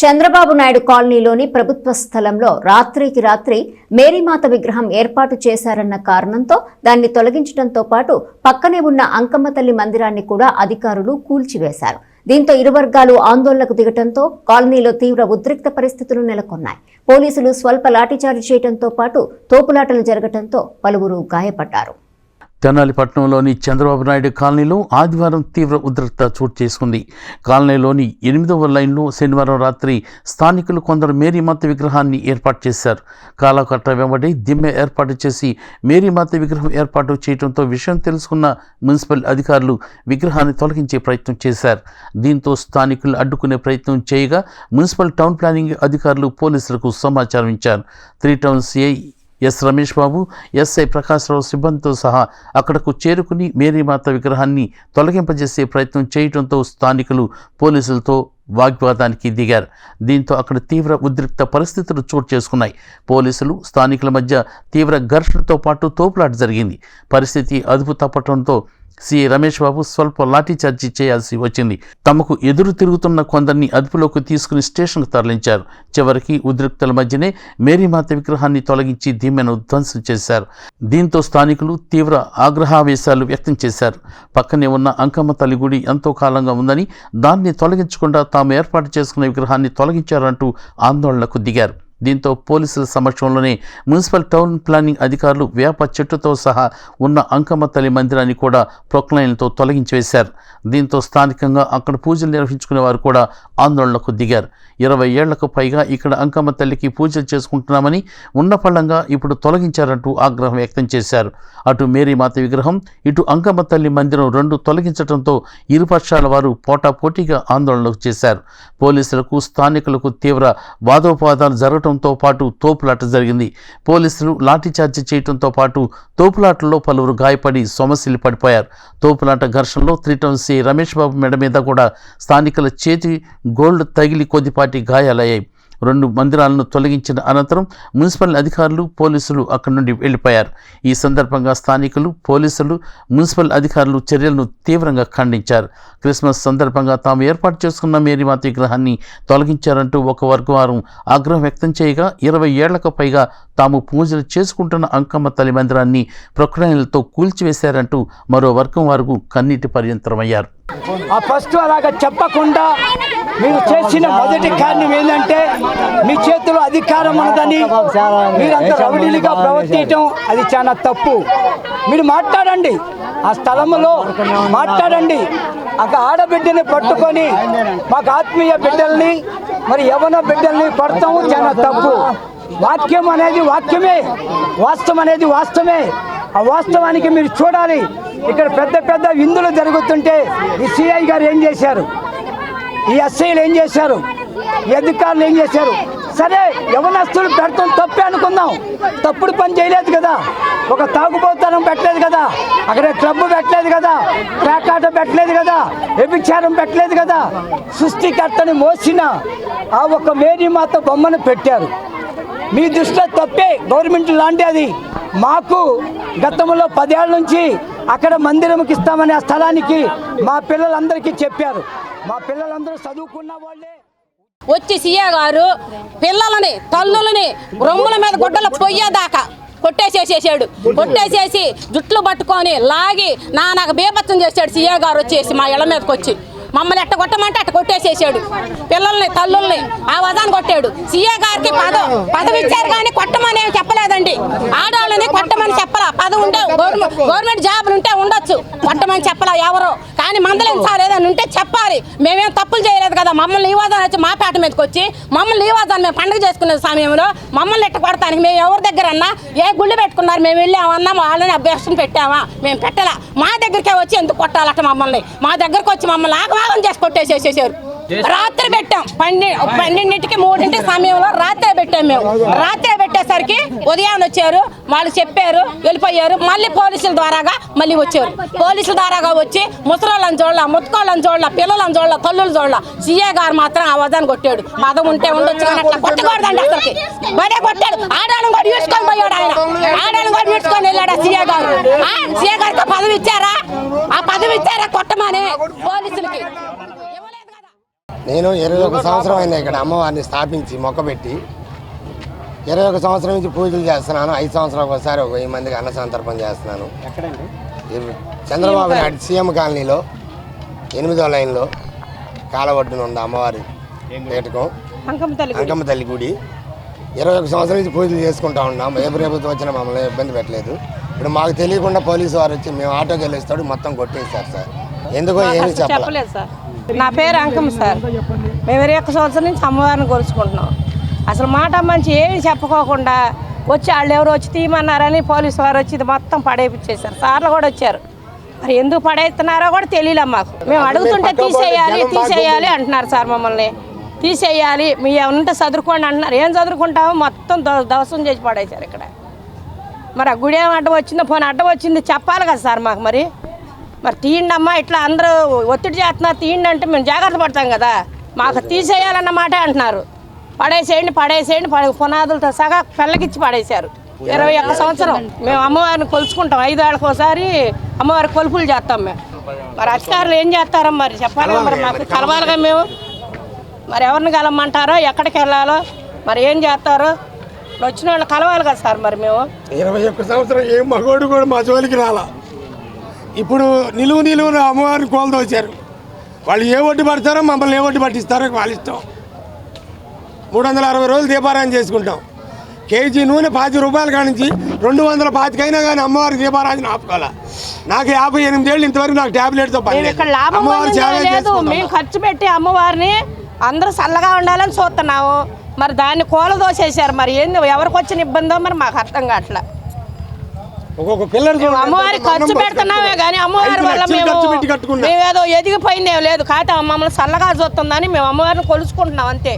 చంద్రబాబు నాయుడు కాలనీలోని ప్రభుత్వ స్థలంలో రాత్రికి రాత్రి మేరీమాత విగ్రహం ఏర్పాటు చేశారన్న కారణంతో దాన్ని తొలగించడంతో పాటు పక్కనే ఉన్న అంకమ్మ తల్లి మందిరాన్ని కూడా అధికారులు కూల్చివేశారు. దీంతో ఇరు వర్గాలు ఆందోళనకు దిగటంతో కాలనీలో తీవ్ర ఉద్రిక్త పరిస్థితులు నెలకొన్నాయి. పోలీసులు స్వల్ప లాఠీచార్జి చేయడంతో పాటు తోపులాటలు జరగటంతో పలువురు గాయపడ్డారు. తెనాలి పట్టణంలోని చంద్రబాబు నాయుడు కాలనీలో ఆదివారం తీవ్ర ఉద్రిక్త చోటు చేసుకుంది. కాలనీలోని ఎనిమిదవ లైన్లో శనివారం రాత్రి స్థానికులు కొందరు మేరీమాత విగ్రహాన్ని ఏర్పాటు చేశారు. కాలకట్ట వెంబడి దిమ్మె ఏర్పాటు చేసి మేరీమాత విగ్రహం ఏర్పాటు చేయడంతో విషయం తెలుసుకున్న మున్సిపల్ అధికారులు విగ్రహాన్ని తొలగించే ప్రయత్నం చేశారు. దీంతో స్థానికులు అడ్డుకునే ప్రయత్నం చేయగా మున్సిపల్ టౌన్ ప్లానింగ్ అధికారులు పోలీసులకు సమాచారం ఇచ్చారు. Three town CI S Ramesh Babu SI Prakashrao సిబ్బందితో సహా అక్కడకు చేరుకుని మేరీమాత విగ్రహాన్ని తొలగింపజేసే ప్రయత్నం చేయడంతో స్థానికులు పోలీసులతో వాగ్వాదానికి దిగారు. దీంతో అక్కడ తీవ్ర ఉద్రిక్త పరిస్థితులు చోటు చేసుకున్నాయి. పోలీసులు స్థానికుల మధ్య తీవ్ర ఘర్షణతో పాటు తోపులాట జరిగింది. పరిస్థితి అదుపు తప్పటంతో సి. రమేష్ బాబు స్వల్ప లాఠీచార్జీ చేయాల్సి వచ్చింది. తమకు ఎదురు తిరుగుతున్న కొందరిని అదుపులోకి తీసుకుని స్టేషన్కు తరలించారు. చివరికి ఉద్రిక్తుల మధ్యనే మేరీమాత విగ్రహాన్ని తొలగించి ధీమెను ధ్వంసం చేశారు. దీంతో స్థానికులు తీవ్ర ఆగ్రహావేశాలు వ్యక్తం చేశారు. పక్కనే ఉన్న అంకమ్మ తల్లి గుడి ఎంతో కాలంగా ఉందని దాన్ని తొలగించకుండా తాము ఏర్పాటు చేసుకున్న విగ్రహాన్ని తొలగించారంటూ ఆందోళనకు దిగారు. దీంతో పోలీసుల సమక్షంలోనే మున్సిపల్ టౌన్ ప్లానింగ్ అధికారులు వేప చెట్టుతో సహా ఉన్న అంకమ్మ తల్లి మందిరాన్ని కూడా ప్రొక్లైన్లతో తొలగించి వేశారు దీంతో స్థానికంగా అక్కడ పూజలు నిర్వహించుకునే వారు కూడా ఆందోళనకు దిగారు. ఇరవై ఏళ్ళకు పైగా ఇక్కడ అంకమ్మ తల్లికి పూజలు చేసుకుంటున్నామని ఉన్న పళ్ళంగా ఇప్పుడు తొలగించారంటూ ఆగ్రహం వ్యక్తం చేశారు. అటు మేరీమాత విగ్రహం ఇటు అంకమ్మ తల్లి మందిరం రెండు తొలగించడంతో ఇరుపక్షాల వారు పోటాపోటీగా ఆందోళనకు చేశారు. పోలీసులకు స్థానికులకు తీవ్ర వాదోపవాదాలు చేయటంతో పాటు తోపులాట జరిగింది. పోలీసులు లాఠీచార్జి చేయటంతో పాటు తోపులాటలో పలువురు గాయపడి సొమసిల్లి పడిపోయారు. తోపులాట ఘర్షణలో త్రీ సి రమేష్ బాబు మెడ మీద కూడా స్థానికుల చేతి గోల్డ్ తగిలి కొద్దిపాటి గాయాలయ్యాయి. రెండు మందిరాలను తొలగించిన అనంతరం మున్సిపల్ అధికారులు పోలీసులు అక్కడి నుండి వెళ్ళిపోయారు. ఈ సందర్భంగా స్థానికులు పోలీసులు మున్సిపల్ అధికారులు చర్యలను తీవ్రంగా ఖండించారు. క్రిస్మస్ సందర్భంగా తాము ఏర్పాటు చేసుకున్న మేరీమాత విగ్రహాన్ని తొలగించారంటూ ఒక వర్గం వారు ఆగ్రహం వ్యక్తం చేయగా ఇరవై ఏళ్ళకు పైగా తాము పూజలు చేసుకుంటున్న అంకమ్మ తల్లి మందిరాన్ని ప్రొక్లైన్లతో కూల్చివేశారంటూ మరో వర్గం వారు కన్నీటి పర్యంతరమయ్యారు. ఆ ఫస్ట్ అలాగా చెప్పకుండా మీరు చేసిన మొదటి కారణం ఏంటంటే మీ చేతిలో అధికారం ఉన్నదని మీరంతా రౌడీలుగా ప్రవర్తించడం అది చాలా తప్పు. మీరు మాట్లాడండి. ఆ స్థలంలో మాట్లాడండి. ఒక ఆడబిడ్డని పట్టుకొని మాకు ఆత్మీయ బిడ్డల్ని మరి యవన బిడ్డల్ని పడతాము చాలా తప్పు. వాక్యం అనేది వాక్యమే. వాస్తవం అనేది వాస్తవమే. ఆ వాస్తవానికి మీరు చూడాలి. ఇక్కడ పెద్ద పెద్ద విందులు జరుగుతుంటే ఈ సిఐ గారు ఏం చేశారు? ఈ ఎస్ఐలు ఏం చేశారు? ఈ అధికారులు ఏం చేశారు? సరే యవనస్తులు పెడతాం తప్పే అనుకుందాం. తప్పుడు పని చేయలేదు కదా. ఒక తాగుబోతనం పెట్టలేదు కదా. అక్కడ క్లబ్ పెట్టలేదు కదా. పేకాట పెట్టలేదు కదా. వ్యభిచారం పెట్టలేదు కదా. సృష్టికర్తని మోసిన ఆ ఒక మేరీమాత బొమ్మను పెట్టారు. మీ దృష్టిలో తప్పే. గవర్నమెంట్ లాంటి అది మాకు గతంలో పదేళ్ళ నుంచి అక్కడ మందిరంకి ఇస్తామని ఆ స్థలానికి మా పిల్లలందరికీ చెప్పారు. మా పిల్లలందరూ చదువుకున్న వాళ్ళే. వచ్చి సీఏ గారు పిల్లలని తల్లులని రొమ్ముల మీద గుడ్డలు పొయ్యేదాకా కొట్టేసేసేసాడు. కొట్టేసేసి జుట్లు పట్టుకొని లాగి నా నాకు బీభత్సం చేశాడు సీఏ గారు వచ్చేసి మా ఇళ్ళ మీదకి వచ్చి మమ్మల్ని ఎట్ట కొట్టమంటే అట్ట కొట్టేసేసాడు. పిల్లల్ని తల్లుల్ని ఆ వదాన్ని కొట్టాడు. సీఏ గారికి పదం పదవి ఇచ్చారు కానీ కొట్టమని చెప్పలేదండి. ఆడవాళ్ళని కొట్టమని చెప్పలా. పదవి ఉండే గవర్నమెంట్ గవర్నమెంట్ జాబులు ఉంటే ఉండొచ్చు. కొట్టమని చెప్పలా ఎవరో. కానీ మందలించాలి ఏదైనా ఉంటే చెప్పాలి. మేమేం తప్పులు చేయలేదు కదా. మమ్మల్ని ఈ వాదాన్ని వచ్చి మా పేట మీదకి వచ్చి మమ్మల్ని ఈ వాదాన్ని మేము పండుగ చేసుకునే సమయంలో మమ్మల్ని ఎట్ట కొడతానికి? మేము ఎవరి దగ్గర అన్నా ఏ గుళ్ళు పెట్టుకున్నారు? మేము వెళ్ళామన్నా వాళ్ళని అభ్యర్థం పెట్టామా? మేము పెట్టలా. మా దగ్గరికే వచ్చి ఎందుకు కొట్టాలట మమ్మల్ని? మా దగ్గరకు వచ్చి మమ్మల్ని ఆగమాగం చేసి కొట్టేసేసేసారు. రాత్రి పెట్టాం. పన్నె పన్నెండింటికి మూడింటికి సమయంలో రాత్రే పెట్టాం మేము. రాత్రే పెట్టేసరికి ఉదయాన్ని వచ్చారు. వాళ్ళు చెప్పారు వెళ్ళిపోయారు. మళ్ళీ పోలీసుల ద్వారాగా మళ్ళీ వచ్చారు. పోలీసుల ద్వారాగా వచ్చి ముసలోళ్ళని చూడాల ముత్తుకోళ్ళని చూడాల పిల్లలను చూడాల తల్లులు చూడాల. సీఏ గారు మాత్రం ఆ వదాన్ని కొట్టాడు. మదం ఉంటే ఉండొచ్చు కానీ అట్లా కొట్టకూడదండి అసలుకి. బడే కొట్టాడు. ఆడాలను కూడా తీసుకొని పోయాడు ఆయన. ఆడాలను కూడా తీసుకొని వెళ్ళాడు సీఏ గారు. సీఏ గారికి పదవి ఇచ్చారా? ఆ పదవి ఇచ్చారా? కొట్టమని పోలీసులకి. నేను ఇరవై ఒక సంవత్సరం అయింది ఇక్కడ అమ్మవారిని స్థాపించి మొక్కబెట్టి ఇరవై ఒక సంవత్సరం నుంచి పూజలు చేస్తున్నాను. ఐదు సంవత్సరాలకు ఒకసారి ఒక వెయ్యి మందికి అన్న సంతర్పణ చేస్తున్నాను. ఎక్కడండి? చంద్రబాబు నాయుడు సీఎం కాలనీలో ఎనిమిదో లైన్లో కాలవడ్డున ఉంది అమ్మవారి పేటకం. అంకమ్మ తల్లి గుడి. ఇరవై ఒక సంవత్సరం నుంచి పూజలు చేసుకుంటా ఉన్నాం. ఏ ప్రభుత్వం వచ్చినా మమ్మల్ని ఇబ్బంది పెట్టలేదు. ఇప్పుడు మాకు తెలియకుండా పోలీసు వారు వచ్చి మేము ఆటోకి వెళ్ళేస్తాడు మొత్తం కొట్టేస్తారు సార్. ఎందుకో ఏమీ చెప్పలేదు సార్. నా పేరు అంకం సార్. మేము ఇరవై ఒక్క సంవత్సరం నుంచి అమ్మవారిని కొలుచుకుంటున్నాం అసలు మాట మంచి ఏమి చెప్పుకోకుండా వచ్చి వాళ్ళు ఎవరు వచ్చి తీయమన్నారని పోలీసు వారు వచ్చి ఇది మొత్తం పడేపించేశారు సార్లు కూడా వచ్చారు. మరి ఎందుకు పడేస్తున్నారో కూడా తెలియలే మాకు. మేము అడుగుతుంటే తీసేయాలి తీసేయాలి అంటున్నారు సార్ మమ్మల్ని. తీసేయాలి మీ ఏమంటే చదువుకోండి అంటున్నారు. ఏం చదువుకుంటామో మొత్తం ద- దవసం చేసి పడేశారు ఇక్కడ. మరి ఆ గుడి ఏం అడ్డం వచ్చిందో పోనీ అడ్డం వచ్చింది చెప్పాలి కదా సార్ మాకు మరి. మరి తీయండి అమ్మా ఇట్లా అందరూ ఒత్తిడి చేస్తున్నారు తీయండి అంటే మేము జాగ్రత్త పడతాం కదా. మాకు తీసేయాలన్న మాట అంటున్నారు. పడేసేయండి పడేసేయండి. పడే పునాదులతో సగా పెళ్ళకిచ్చి పడేశారు. ఇరవై ఒక్క సంవత్సరం. మేము అమ్మవారిని కొలుచుకుంటాం. ఐదు ఏళ్ళకి ఒకసారి అమ్మవారి కొలుపులు చేస్తాం మేము. మరి అధికారులు ఏం చేస్తారో మరి చెప్పాలి మరి మాకు. కలవాలిగా మేము. మరి ఎవరిని కలవమంటారో ఎక్కడికి వెళ్ళాలో మరి ఏం చేస్తారో. వచ్చిన వాళ్ళు కలవాలి కదా సార్ మరి మేము. ఇరవై ఒక్క సంవత్సరం ఏ మగోడు కూడా మా జోలికి రాలా. ఇప్పుడు నిలువు నిలువున అమ్మవారిని కోల్దోచారు. వాళ్ళు ఏ ఒడ్డు పడతారో మమ్మల్ని ఏ ఒడ్డు పట్టిస్తారో వాళ్ళ ఇష్టం. మూడు వందల అరవై రోజులు దీపారాయణ చేసుకుంటాం. కేజీ నూనె పాతి రూపాయల కాడి నుంచి రెండు వందల పాతికైనా కానీ అమ్మవారి దీపారాధన ఆపుకోవాలా? నాకు యాభై ఎనిమిది ఏళ్ళు ఇంతవరకు నాకు పని మేము లేదు. అమ్మవారి. మేము ఖర్చు పెట్టి అమ్మవారిని అందరూ చల్లగా ఉండాలని చూస్తున్నాము. మరి దాన్ని కోల దోసేశారు. మరి ఏంది? ఎవరికి వచ్చిన ఇబ్బందో మరి మాకు అర్థం కావట్లే. ఒక్కొక్క పిల్లలు అమ్మవారి ఖర్చు పెడుతున్నామే. కానీ అమ్మవారి వల్ల మేము. మేమేదో ఎదిగిపోయిందేం లేదు. కాకపోతే మమ్మల్ని చల్లగా చూస్తుందని మేము అమ్మవారిని కొలుసుకుంటున్నాం అంతే.